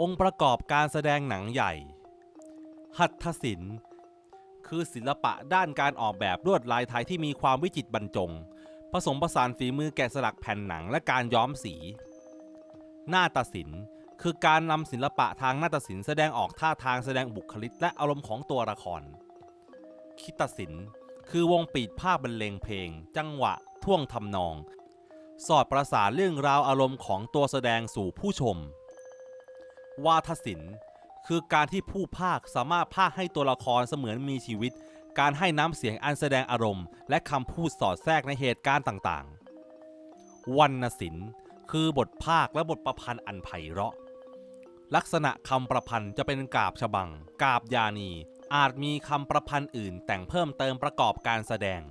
องค์ประกอบการแสดงหนังใหญ่ หัตถศิลป์ คือศิลปะด้านการออกแบบลวดลายไทยที่มีความวิจิตรบรรจง ผสมผสานฝีมือแกะสลักแผ่นหนังและการย้อมสี หน้าฏศิลป์คือการนำศิลปะทางหน้าฏศิลป์แสดงออกท่าทางแสดงบุคลิกและอารมณ์ของตัวละคร คิตศิลป์คือวงปีดภาพบรรเลงเพลง จังหวะ ท่วงทำนอง สอดประสานเรื่องราวอารมณ์ของตัวแสดงสู่ผู้ชม วาทศิลป์คือการที่ผู้ภาคสามารถภาคให้ตัวละครเสมือนมีชีวิต การให้น้ำเสียงอันแสดงอารมณ์ และคำพูดสอดแทรกในเหตุการณ์ต่างๆ วรรณศิลป์คือบทภาคและบทประพันธ์อันไพเราะ ลักษณะคำประพันธ์จะเป็นกาบฉบัง กาบยานี อาจมีคำประพันธ์อื่นแต่งเพิ่มเติมประกอบการแสดง